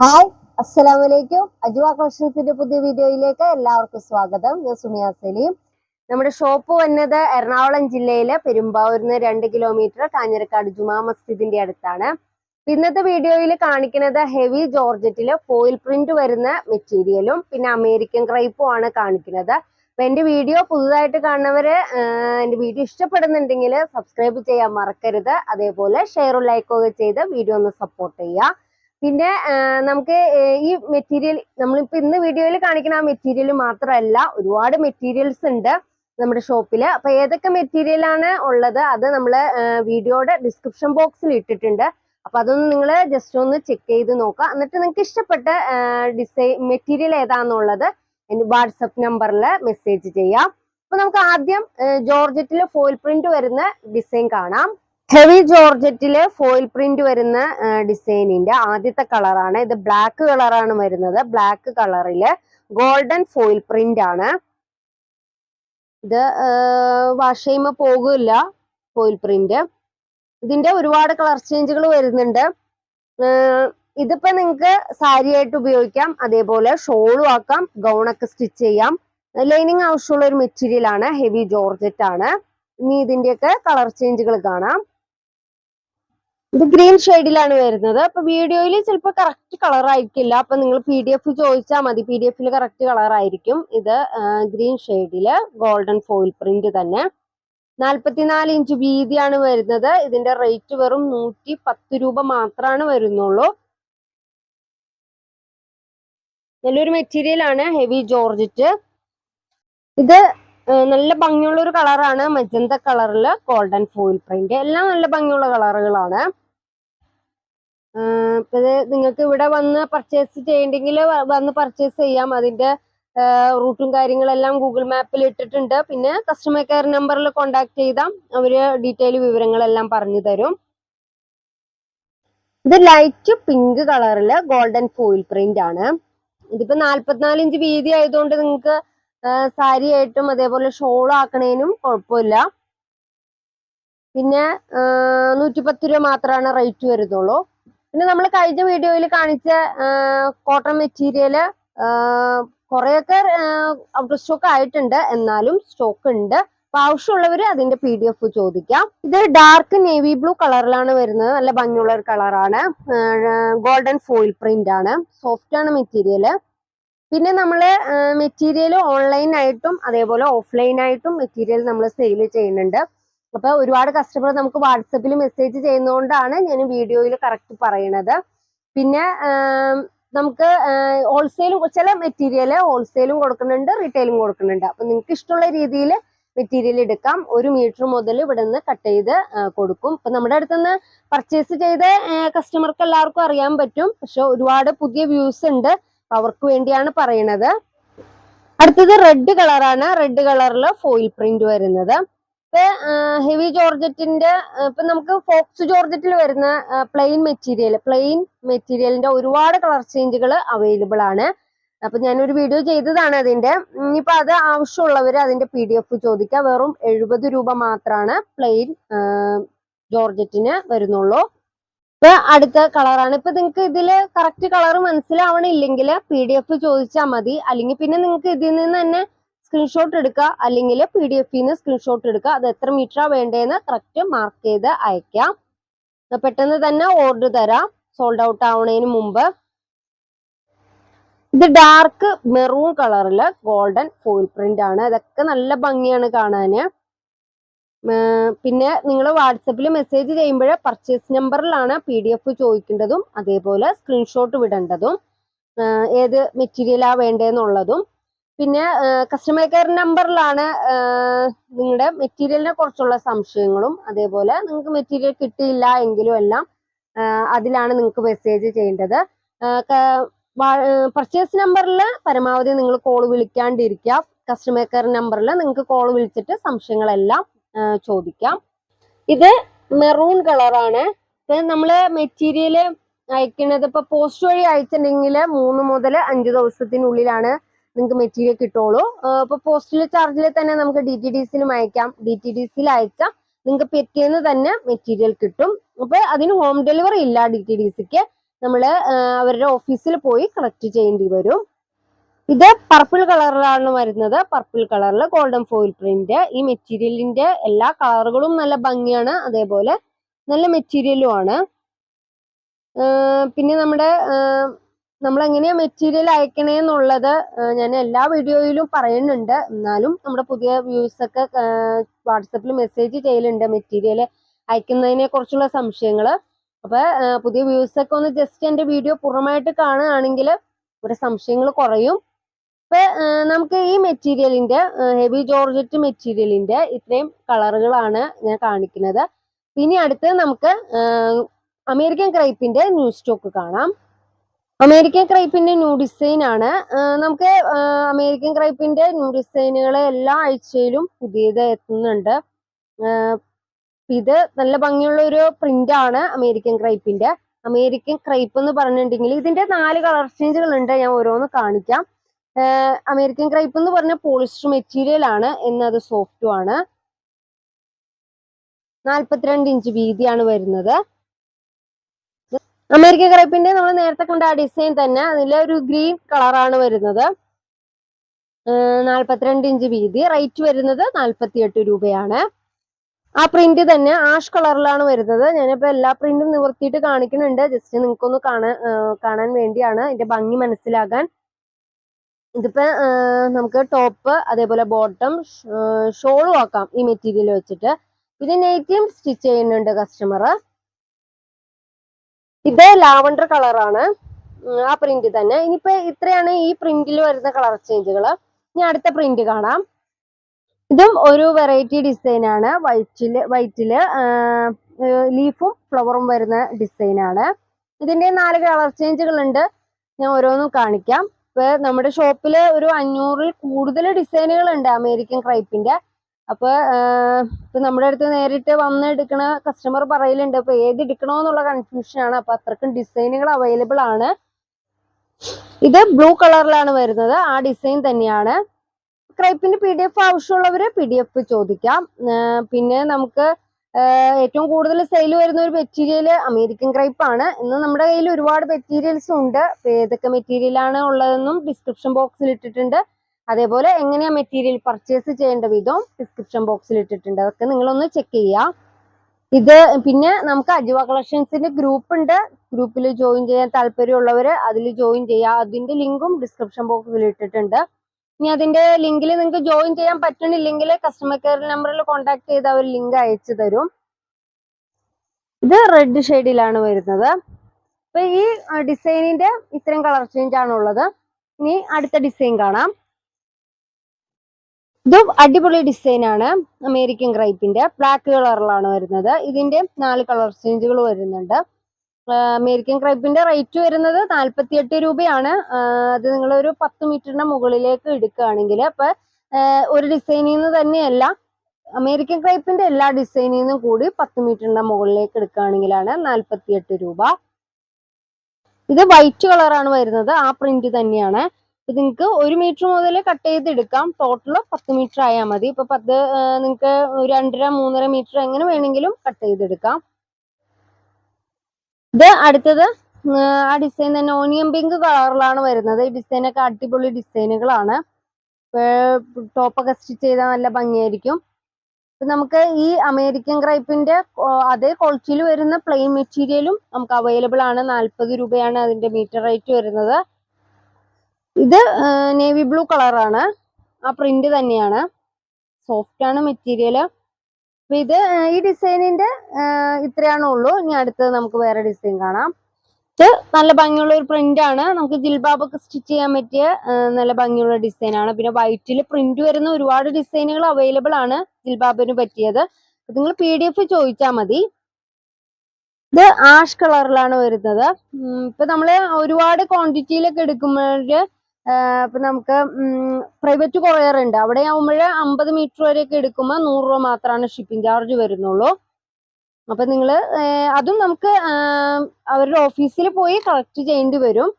Hi അസ്സലാമലൈക്കും. അജുവ കളക്ഷൻസിന്റെ പുതിയ വീഡിയോയിലേക്ക് എല്ലാവർക്കും സ്വാഗതം. ഞാൻ സുമിയ സലീം. നമ്മുടെ ഷോപ്പ് വന്നത് എറണാകുളം ജില്ലയിലെ പെരുമ്പാവൂരിന്ന് രണ്ട് കിലോമീറ്റർ കാഞ്ഞിരക്കാട് ജുമാ മസ്ജിദിന്റെ അടുത്താണ്. ഇന്നത്തെ വീഡിയോയിൽ കാണിക്കുന്നത് ഹെവി ജോർജറ്റിൽ ഫോയിൽ പ്രിന്റ് വരുന്ന മെറ്റീരിയലും പിന്നെ അമേരിക്കൻ ക്രൈപ്പും ആണ് കാണിക്കുന്നത്. അപ്പൊ എന്റെ വീഡിയോ പുതുതായിട്ട് കാണുന്നവര് എന്റെ വീഡിയോ ഇഷ്ടപ്പെടുന്നുണ്ടെങ്കിൽ സബ്സ്ക്രൈബ് ചെയ്യാൻ മറക്കരുത്. അതേപോലെ ഷെയറും ലൈക്കും ഒക്കെ ചെയ്ത് വീഡിയോ ഒന്ന് സപ്പോർട്ട് ചെയ്യുക. പിന്നെ നമുക്ക് ഈ മെറ്റീരിയൽ നമ്മളിപ്പോ ഇന്ന് വീഡിയോയിൽ കാണിക്കുന്ന ആ മെറ്റീരിയൽ മാത്രമല്ല ഒരുപാട് മെറ്റീരിയൽസ് ഉണ്ട് നമ്മുടെ ഷോപ്പിൽ അപ്പൊ ഏതൊക്കെ മെറ്റീരിയൽ ആണ് ഉള്ളത് അത് നമ്മൾ വീഡിയോയുടെ ഡിസ്ക്രിപ്ഷൻ ബോക്സിൽ ഇട്ടിട്ടുണ്ട്. അപ്പൊ അതൊന്ന് നിങ്ങൾ ജസ്റ്റ് ഒന്ന് ചെക്ക് ചെയ്ത് നോക്കുക. എന്നിട്ട് നിങ്ങൾക്ക് ഇഷ്ടപ്പെട്ട ഡിസൈൻ മെറ്റീരിയൽ ഏതാന്നുള്ളത് എന്റെ വാട്സപ്പ് നമ്പറിൽ മെസ്സേജ് ചെയ്യാം. അപ്പൊ നമുക്ക് ആദ്യം ജോർജറ്റിൽ ഫോയിൽ പ്രിന്റ് വരുന്ന ഡിസൈൻ കാണാം. ഹെവി ജോർജറ്റിൽ ഫോയിൽ പ്രിന്റ് വരുന്ന ഡിസൈനിന്റെ ആദ്യത്തെ കളറാണ്. ഇത് ബ്ലാക്ക് കളറാണ് വരുന്നത്. ബ്ലാക്ക് കളറിൽ ഗോൾഡൻ ഫോയിൽ പ്രിന്റ് ആണ്. ഇത് വാഷ് ചെയ്യുമ്പോൾ പോകില്ല ഫോയിൽ പ്രിന്റ്. ഇതിന്റെ ഒരുപാട് കളർ ചേഞ്ചുകൾ വരുന്നുണ്ട്. ഇതിപ്പോ നിങ്ങൾക്ക് സാരി ആയിട്ട് ഉപയോഗിക്കാം. അതേപോലെ ഷോളും ആക്കാം. ഗൗണൊക്കെ സ്റ്റിച്ച് ചെയ്യാം. ലൈനിങ് ആവശ്യമുള്ള ഒരു മെറ്റീരിയൽ ആണ് ഹെവി ജോർജറ്റ് ആണ് ഇനി ഇതിന്റെയൊക്കെ കളർ ചേഞ്ചുകൾ കാണാം. ഇത് ഗ്രീൻ ഷെയ്ഡിലാണ് വരുന്നത്. അപ്പൊ വീഡിയോയിൽ ചിലപ്പോൾ കറക്റ്റ് കളർ ആയിരിക്കില്ല. അപ്പൊ നിങ്ങൾ പി ഡി എഫ് ചോദിച്ചാൽ മതി. പി ഡി എഫിൽ കറക്റ്റ് കളർ ആയിരിക്കും ഇത് ഗ്രീൻ ഷെയ്ഡിൽ ഗോൾഡൻ ഫോയിൽ പ്രിന്റ് തന്നെ. നാൽപ്പത്തിനാല് ഇഞ്ച് വീതിയാണ് വരുന്നത്. ഇതിന്റെ റേറ്റ് വെറും നൂറ്റി പത്ത് രൂപ മാത്രമാണ് വരുന്നുള്ളൂ. നല്ലൊരു മെറ്റീരിയൽ ആണ്. ഹെവി ജോർജറ്റ് ഇത് നല്ല ഭംഗിയുള്ള ഒരു കളറാണ് മജന്ത കളറിൽ ഗോൾഡൻ ഫോയിൽ പ്രിന്റ് എല്ലാം നല്ല ഭംഗിയുള്ള കളറുകളാണ് ഇപ്പൊ നിങ്ങൾക്ക് ഇവിടെ വന്ന് പർച്ചേസ് ചെയ്യണ്ടെങ്കിൽ വന്ന് പർച്ചേസ് ചെയ്യാം. അതിന്റെ റൂട്ടും കാര്യങ്ങളെല്ലാം ഗൂഗിൾ മാപ്പിൽ ഇട്ടിട്ടുണ്ട്. പിന്നെ കസ്റ്റമർ കെയർ നമ്പറിൽ കോണ്ടാക്ട് ചെയ്താൽ അവർ ഡീറ്റെയിൽ വിവരങ്ങളെല്ലാം പറഞ്ഞു തരും. ഇത് ലൈറ്റ് പിങ്ക് കളറിൽ ഗോൾഡൻ ഫോയിൽ പ്രിന്റ് ആണ്. ഇതിപ്പോ നാല്പത്തിനാല് ഇഞ്ച് വീതി ആയതുകൊണ്ട് നിങ്ങൾക്ക് സാരി ആയിട്ടും അതേപോലെ ഷോൾ ആക്കണേനും കുഴപ്പമില്ല. പിന്നെ നൂറ്റിപ്പത്ത് രൂപ മാത്രമാണ് റേറ്റ് വരുന്നുള്ളൂ. പിന്നെ നമ്മൾ കഴിഞ്ഞ വീഡിയോയിൽ കാണിച്ച കോട്ടൺ മെറ്റീരിയൽ കുറെയൊക്കെ ഔട്ട് സ്റ്റോക്ക് ആയിട്ടുണ്ട്. എന്നാലും സ്റ്റോക്ക് ഉണ്ട്. അപ്പൊ ആവശ്യമുള്ളവർ അതിന്റെ പി ഡി എഫ് ചോദിക്കാം. ഇത് ഡാർക്ക് നേവി ബ്ലൂ കളറിലാണ് വരുന്നത്. നല്ല ഭംഗിയുള്ള ഒരു കളറാണ് ഗോൾഡൻ ഫോയിൽ പ്രിന്റ് ആണ്. സോഫ്റ്റ് ആണ് മെറ്റീരിയൽ പിന്നെ നമ്മൾ മെറ്റീരിയൽ ഓൺലൈൻ ആയിട്ടും അതേപോലെ ഓഫ്ലൈൻ ആയിട്ടും മെറ്റീരിയൽ നമ്മൾ സെയിൽ ചെയ്യുന്നുണ്ട്. അപ്പൊ ഒരുപാട് കസ്റ്റമർ നമുക്ക് വാട്സപ്പിൽ മെസ്സേജ് ചെയ്യുന്നതുകൊണ്ടാണ് ഞാൻ വീഡിയോയിൽ കറക്റ്റ് പറയണത്. പിന്നെ നമുക്ക് ഹോൾസെയിലും ചില മെറ്റീരിയൽ ഹോൾസെയിലും കൊടുക്കുന്നുണ്ട് റീറ്റെയിലും കൊടുക്കുന്നുണ്ട്. അപ്പൊ നിങ്ങൾക്ക് ഇഷ്ടമുള്ള രീതിയിൽ മെറ്റീരിയൽ എടുക്കാം. ഒരു മീറ്റർ മുതൽ ഇവിടെ നിന്ന് കട്ട് ചെയ്ത് കൊടുക്കും. ഇപ്പൊ നമ്മുടെ അടുത്തുനിന്ന് പർച്ചേസ് ചെയ്ത കസ്റ്റമർക്ക് എല്ലാവർക്കും അറിയാൻ പറ്റും. പക്ഷെ ഒരുപാട് പുതിയ വ്യൂസ് ഉണ്ട്. അവർക്ക് വേണ്ടിയാണ് പറയണത്. അടുത്തത് റെഡ് കളറാണ് റെഡ് കളറിൽ ഫോയിൽ പ്രിന്റ് വരുന്നത്. ഇപ്പൊ ഹെവി ജോർജറ്റിന്റെ ഇപ്പൊ നമുക്ക് ഫോക്സ് ജോർജറ്റിൽ വരുന്ന പ്ലെയിൻ മെറ്റീരിയൽ പ്ലെയിൻ മെറ്റീരിയലിന്റെ ഒരുപാട് കളർ ചേഞ്ചുകൾ അവൈലബിൾ ആണ്. അപ്പൊ ഞാനൊരു വീഡിയോ ചെയ്തതാണ് അതിന്റെ. ഇനിയിപ്പോ അത് ആവശ്യമുള്ളവർ അതിന്റെ പി ഡി എഫ് ചോദിക്കുക വെറും എഴുപത് രൂപ മാത്രമാണ് പ്ലെയിൻ ജോർജറ്റിന് വരുന്നുള്ളൂ. ഇപ്പൊ അടുത്ത കളറാണ് ഇപ്പൊ നിങ്ങൾക്ക് ഇതിൽ കറക്റ്റ് കളർ മനസ്സിലാവണില്ലെങ്കിൽ പി ഡി എഫ് ചോദിച്ചാൽ മതി. അല്ലെങ്കിൽ പിന്നെ നിങ്ങൾക്ക് ഇതിൽ നിന്ന് തന്നെ സ്ക്രീൻഷോട്ട് എടുക്കുക. അല്ലെങ്കിൽ പി ഡി എഫിൽ നിന്ന് സ്ക്രീൻഷോട്ട് എടുക്കുക. അത് എത്ര മീറ്ററാണ് വേണ്ടതെന്ന് കറക്റ്റ് മാർക്ക് ചെയ്ത് അയക്കാം. പെട്ടെന്ന് തന്നെ ഓർഡർ തരാം. സോൾഡ് ഔട്ട് ആവുന്നതിന് മുമ്പ്. ഇത് ഡാർക്ക് മെറൂൺ കളറിൽ ഗോൾഡൻ ഫോയിൽ പ്രിന്റ് ആണ്. അതൊക്കെ നല്ല ഭംഗിയാണ് കാണാന്. പിന്നെ നിങ്ങൾ വാട്സപ്പിൽ മെസ്സേജ് ചെയ്യുമ്പോൾ പർച്ചേസ് നമ്പറിലാണ് പി ഡി എഫ് ചോദിക്കേണ്ടതും അതേപോലെ സ്ക്രീൻഷോട്ട് വിടേണ്ടതും ഏത് മെറ്റീരിയലാണ് വേണ്ടതെന്നുള്ളതും പിന്നെ കസ്റ്റമർ കെയർ നമ്പറിലാണ് നിങ്ങളുടെ മെറ്റീരിയലിനെ കുറിച്ചുള്ള സംശയങ്ങളും. അതേപോലെ നിങ്ങൾക്ക് മെറ്റീരിയൽ കിട്ടിയില്ല എങ്കിലും എല്ലാം അതിലാണ് നിങ്ങൾക്ക് മെസ്സേജ് ചെയ്യേണ്ടത്. പർച്ചേസ് നമ്പറിൽ പരമാവധി നിങ്ങൾ കോൾ വിളിക്കാണ്ടിരിക്കുക. കസ്റ്റമർ കെയർ നമ്പറിൽ നിങ്ങൾക്ക് കോൾ വിളിച്ചിട്ട് സംശയങ്ങളെല്ലാം ചോദിക്കാം. ഇത് മെറൂൺ കളറാണ് ഇപ്പൊ നമ്മൾ മെറ്റീരിയൽ അയക്കുന്നത് ഇപ്പൊ പോസ്റ്റ് വഴി അയച്ചിട്ടുണ്ടെങ്കിൽ മൂന്ന് മുതൽ അഞ്ച് ദിവസത്തിനുള്ളിലാണ് നിങ്ങൾക്ക് മെറ്റീരിയൽ കിട്ടുള്ളൂ. ഇപ്പൊ പോസ്റ്റൽ ചാർജിൽ തന്നെ നമുക്ക് ഡി ടി ഡി സിയിലും അയക്കാം. ഡി ടി ഡി സിയിൽ അയച്ചാൽ നിങ്ങൾക്ക് പിറ്റേന്ന് തന്നെ മെറ്റീരിയൽ കിട്ടും. അപ്പോൾ അതിന് ഹോം ഡെലിവറി ഇല്ല ഡി ടി ഡി സിക്ക് നമ്മൾ അവരുടെ ഓഫീസിൽ പോയി കളക്ട് ചെയ്യേണ്ടി വരും. ഇത് പർപ്പിൾ കളറിലാണ് വരുന്നത്. പർപ്പിൾ കളറിൽ ഗോൾഡൻ ഫോയിൽ പ്രിന്റ് ഈ മെറ്റീരിയലിന്റെ എല്ലാ കളറുകളും നല്ല ഭംഗിയാണ്. അതേപോലെ നല്ല മെറ്റീരിയലും ആണ്. പിന്നെ നമ്മുടെ നമ്മൾ എങ്ങനെയാ മെറ്റീരിയൽ അയക്കണേ എന്നുള്ളത് ഞാൻ എല്ലാ വീഡിയോയിലും പറയുന്നുണ്ട്. എന്നാലും നമ്മുടെ പുതിയ വ്യൂസ് ഒക്കെ വാട്സപ്പിൽ മെസ്സേജ് ചെയ്യലുണ്ട് മെറ്റീരിയൽ അയക്കുന്നതിനെ കുറിച്ചുള്ള സംശയങ്ങൾ അപ്പൊ പുതിയ വ്യൂസ് ഒക്കെ ഒന്ന് ജസ്റ്റ് എന്റെ വീഡിയോ പൂർണമായിട്ട് കാണുകയാണെങ്കിൽ ഇവിടെ സംശയങ്ങൾ കുറയും. അപ്പൊ നമുക്ക് ഈ മെറ്റീരിയലിന്റെ ഹെവി ജോർജറ്റ് മെറ്റീരിയലിന്റെ ഇത്രയും കളറുകളാണ് ഞാൻ കാണിക്കുന്നത്. ഇനി അടുത്ത് നമുക്ക് അമേരിക്കൻ ക്രൈപ്പിന്റെ ന്യൂ സ്റ്റോക്ക് കാണാം. അമേരിക്കൻ ക്രൈപ്പിന്റെ ന്യൂ ഡിസൈൻ ആണ് നമുക്ക് അമേരിക്കൻ ക്രൈപ്പിന്റെ ന്യൂ ഡിസൈനുകൾ എല്ലാ ആഴ്ചയിലും പുതിയത് എത്തുന്നുണ്ട്. ഇത് നല്ല ഭംഗിയുള്ള ഒരു പ്രിന്റ് ആണ് അമേരിക്കൻ ക്രൈപ്പിന്റെ. അമേരിക്കൻ ക്രൈപ്പ് എന്ന് പറഞ്ഞിട്ടുണ്ടെങ്കിൽ ഇതിന്റെ നാല് കളർ ചേഞ്ചുകൾ ഉണ്ട് ഞാൻ ഓരോന്ന് കാണിക്കാം. അമേരിക്കൻ ക്രൈപ്പ് എന്ന് പറഞ്ഞ പോളിസ്റ്റർ മെറ്റീരിയൽ ആണ് എന്നത് സോഫ്റ്റും ആണ്. നാൽപ്പത്തിരണ്ട് ഇഞ്ച് വീതിയാണ് വരുന്നത്. അമേരിക്കൻ ക്രൈപ്പിന്റെ നമ്മൾ നേരത്തെ കണ്ട ആ ഡിസൈൻ തന്നെ അതിൽ ഒരു ഗ്രീൻ കളറാണ് വരുന്നത്. നാൽപ്പത്തിരണ്ട് ഇഞ്ച് വീതി. റേറ്റ് വരുന്നത് നാൽപ്പത്തിയെട്ട് രൂപയാണ്. ആ പ്രിന്റ് തന്നെ ആഷ് കളറിലാണ് വരുന്നത്. ഞാനിപ്പോ എല്ലാ പ്രിന്റും നിവർത്തിയിട്ട് കാണിക്കുന്നുണ്ട്. ജസ്റ്റ് നിങ്ങൾക്കൊന്ന് കാണാൻ കാണാൻ വേണ്ടിയാണ്. ഇതിന്റെ ഭംഗി മനസ്സിലാകാൻ ഇതിപ്പോ നമുക്ക് ടോപ്പ് അതേപോലെ ബോട്ടം ഷോളും ആക്കാം ഈ മെറ്റീരിയൽ വെച്ചിട്ട്. ഇത് നെയ്റ്റിയും സ്റ്റിച്ച് ചെയ്യുന്നുണ്ട് കസ്റ്റമർ ഇത് ലാവണ്ടർ കളറാണ്. ആ പ്രിന്റ് തന്നെ. ഇനിയിപ്പോ ഇത്രയാണ് ഈ പ്രിന്റിൽ വരുന്ന കളർ ചേഞ്ചുകൾ ഇനി അടുത്ത പ്രിന്റ് കാണാം. ഇതും ഒരു വെറൈറ്റി ഡിസൈൻ ആണ്. വൈറ്റിൽ വൈറ്റിൽ ലീഫും ഫ്ലവറും വരുന്ന ഡിസൈൻ ആണ്. ഇതിന്റെ നാല് കളർ ചേഞ്ചുകൾ ഉണ്ട് ഞാൻ ഓരോന്നും കാണിക്കാം. ഇപ്പൊ നമ്മുടെ ഷോപ്പിൽ ഒരു അഞ്ഞൂറിൽ കൂടുതൽ ഡിസൈനുകൾ ഉണ്ട് അമേരിക്കൻ ക്രൈപ്പിന്റെ അപ്പൊ ഇപ്പൊ നമ്മുടെ അടുത്ത് നേരിട്ട് വന്ന് എടുക്കണ കസ്റ്റമർ പറയലുണ്ട്. അപ്പൊ ഏത് എടുക്കണോന്നുള്ള കൺഫ്യൂഷൻ ആണ്. അപ്പൊ അത്രക്കും ഡിസൈനുകൾ അവൈലബിൾ ആണ്. ഇത് ബ്ലൂ കളറിലാണ് വരുന്നത്. ആ ഡിസൈൻ തന്നെയാണ്. ക്രൈപ്പിന്റെ പി ഡി എഫ് ആവശ്യമുള്ളവര് പി ഡി എഫ് ചോദിക്കാം പിന്നെ നമുക്ക് ഏറ്റവും കൂടുതൽ സെയിൽ വരുന്ന ഒരു മെറ്റീരിയൽ അമേരിക്കൻ ക്രൈപ്പ് ആണ്. ഇന്ന് നമ്മുടെ കയ്യിൽ ഒരുപാട് മെറ്റീരിയൽസ് ഉണ്ട്. ഏതൊക്കെ മെറ്റീരിയലാണ് ഉള്ളതെന്നും ഡിസ്ക്രിപ്ഷൻ ബോക്സിൽ ഇട്ടിട്ടുണ്ട്. അതേപോലെ എങ്ങനെയാ മെറ്റീരിയൽ പർച്ചേസ് ചെയ്യേണ്ട വിധം ഡിസ്ക്രിപ്ഷൻ ബോക്സിൽ ഇട്ടിട്ടുണ്ട്. അതൊക്കെ നിങ്ങളൊന്ന് ചെക്ക് ചെയ്യാം ഇത് പിന്നെ നമുക്ക് അജുവ കളക്ഷൻസിന്റെ ഗ്രൂപ്പ് ഉണ്ട്. ഗ്രൂപ്പിൽ ജോയിൻ ചെയ്യാൻ താല്പര്യമുള്ളവർ അതിൽ ജോയിൻ ചെയ്യാം അതിന്റെ ലിങ്കും ഡിസ്ക്രിപ്ഷൻ ബോക്സിൽ ഇട്ടിട്ടുണ്ട്. ഇനി അതിന്റെ ലിങ്കിൽ നിങ്ങൾക്ക് ജോയിൻ ചെയ്യാൻ പറ്റണില്ലെങ്കിൽ കസ്റ്റമർ കെയർ നമ്പറിൽ കോൺടാക്ട് ചെയ്ത് അവർ ലിങ്ക് അയച്ചു തരും. ഇത് റെഡ് ഷെയ്ഡിലാണ് വരുന്നത്. അപ്പൊ ഈ ഡിസൈനിന്റെ ഇത്രയും കളർ ചേഞ്ച് ആണുള്ളത്. ഇനി അടുത്ത ഡിസൈൻ കാണാം. ഇതും അടിപൊളി ഡിസൈൻ ആണ് അമേരിക്കൻ ക്രൈപ്പിന്റെ ബ്ലാക്ക് കളറിലാണ് വരുന്നത്. ഇതിന്റെ നാല് കളർ ചേഞ്ചുകൾ വരുന്നുണ്ട്. അമേരിക്കൻ ക്രൈപ്പിന്റെ റേറ്റ് വരുന്നത് നാൽപ്പത്തിയെട്ട് രൂപയാണ്. അത് നിങ്ങൾ ഒരു പത്ത് മീറ്ററിന്റെ മുകളിലേക്ക് എടുക്കുകയാണെങ്കിൽ അപ്പൊ ഒരു ഡിസൈനിൽ നിന്ന് തന്നെയല്ല അമേരിക്കൻ ക്രൈപ്പിന്റെ എല്ലാ ഡിസൈനിൽ നിന്നും കൂടി പത്ത് മീറ്ററിന്റെ മുകളിലേക്ക് എടുക്കുകയാണെങ്കിലാണ് നാൽപ്പത്തിയെട്ട് രൂപ. ഇത് വൈറ്റ് കളറാണ് വരുന്നത്. ആ പ്രിന്റ് തന്നെയാണ്. ഇത് നിങ്ങൾക്ക് ഒരു മീറ്റർ മുതൽ കട്ട് ചെയ്ത് എടുക്കാം. ടോട്ടൽ പത്ത് മീറ്റർ ആയാൽ മതി. ഇപ്പൊ പത്ത് നിങ്ങൾക്ക് രണ്ടര മൂന്നര മീറ്റർ എങ്ങനെ വേണമെങ്കിലും കട്ട് ചെയ്തെടുക്കാം ഇത് അടുത്തത് ആ ഡിസൈൻ തന്നെ ഓണിയൻ പിങ്ക് കളറിലാണ് വരുന്നത്. ഈ ഡിസൈനൊക്കെ അടിപൊളി ഡിസൈനുകളാണ് ടോപ്പൊക്കെ സ്റ്റിച്ച് ചെയ്താൽ നല്ല ഭംഗിയായിരിക്കും. നമുക്ക് ഈ അമേരിക്കൻ ക്രൈപ്പിന്റെ അതേ ക്വാളിറ്റിയിൽ വരുന്ന പ്ലെയിൻ മെറ്റീരിയലും നമുക്ക് അവൈലബിൾ ആണ്. നാൽപ്പത് രൂപയാണ് അതിന്റെ മീറ്റർ റേറ്റ് വരുന്നത്. ഇത് നേവി ബ്ലൂ കളറാണ് ആ പ്രിന്റ് തന്നെയാണ്. സോഫ്റ്റ് ആണ് മെറ്റീരിയൽ അപ്പൊ ഇത് ഈ ഡിസൈനിന്റെ ഇത്രയാണേ ഉള്ളൂ. ഇനി അടുത്തത് നമുക്ക് വേറെ ഡിസൈൻ കാണാം. ഇത് നല്ല ഭംഗിയുള്ള ഒരു പ്രിന്റ് ആണ്. നമുക്ക് ജിൽബാബൊക്കെ സ്റ്റിച്ച് ചെയ്യാൻ പറ്റിയ നല്ല ഭംഗിയുള്ള ഡിസൈൻ ആണ്. പിന്നെ വൈറ്റിൽ പ്രിന്റ് വരുന്ന ഒരുപാട് ഡിസൈനുകൾ അവൈലബിൾ ആണ് ജിൽബാബിന് പറ്റിയത്. നിങ്ങൾ പി ഡി എഫ് ചോദിച്ചാൽ മതി. ഇത് ആഷ് കളറിലാണ് വരുന്നത്. ഇപ്പൊ നമ്മൾ ഒരുപാട് ക്വാണ്ടിറ്റിയിലൊക്കെ എടുക്കുമ്പോൾ ഇപ്പൊ നമുക്ക് പ്രൈവറ്റ് കൊറിയർ ഉണ്ട്. അവിടെ ആവുമ്പോൾ അമ്പത് മീറ്റർ വരെയൊക്കെ എടുക്കുമ്പോൾ നൂറ് രൂപ മാത്രമാണ് ഷിപ്പിംഗ് ചാർജ് വരുന്നുള്ളൂ. അപ്പൊ നിങ്ങൾ അതും നമുക്ക് അവരുടെ ഓഫീസിൽ പോയി കളക്ട് ചെയ്യേണ്ടി വരും.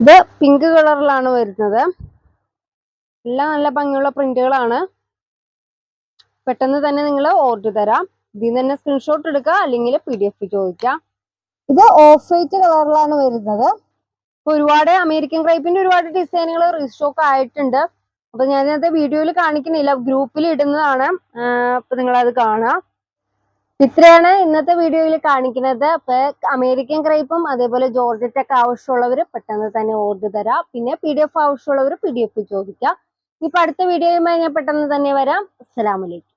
ഇത് പിങ്ക് കളറിലാണ് വരുന്നത്. എല്ലാം നല്ല ഭംഗിയുള്ള പ്രിന്റുകളാണ് പെട്ടെന്ന് തന്നെ നിങ്ങൾ ഓർഡർ തരാം. ഇതിൽ തന്നെ സ്ക്രീൻഷോട്ട് എടുക്കുക അല്ലെങ്കിൽ പി ഡി എഫ് ചോദിക്കാം. ഇത് ഓഫ് വൈറ്റ് കളറിലാണ് വരുന്നത്. ഒരുപാട് അമേരിക്കൻ ക്രൈപ്പിന്റെ ഒരുപാട് ഡിസൈനുകൾ റീസ്റ്റോക്ക് ആയിട്ടുണ്ട്. അപ്പൊ ഞാൻ ഇന്നത്തെ വീഡിയോയിൽ കാണിക്കുന്നില്ല. ഗ്രൂപ്പിൽ ഇടുന്നതാണ്. അപ്പൊ നിങ്ങൾ അത് കാണാം. ഇത്രയാണ് ഇന്നത്തെ വീഡിയോയിൽ കാണിക്കുന്നത്. അപ്പൊ അമേരിക്കൻ ക്രൈപ്പും അതേപോലെ ജോർജറ്റൊക്കെ ആവശ്യമുള്ളവർ പെട്ടെന്ന് തന്നെ ഓർഡർ തരാം. പിന്നെ പി ഡി എഫ് ആവശ്യമുള്ളവർ പി ഡി എഫ് ചോദിക്കാം. ഇപ്പൊ അടുത്ത വീഡിയോയുമായി ഞാൻ പെട്ടെന്ന് തന്നെ വരാം. അസ്സലാമലൈക്കും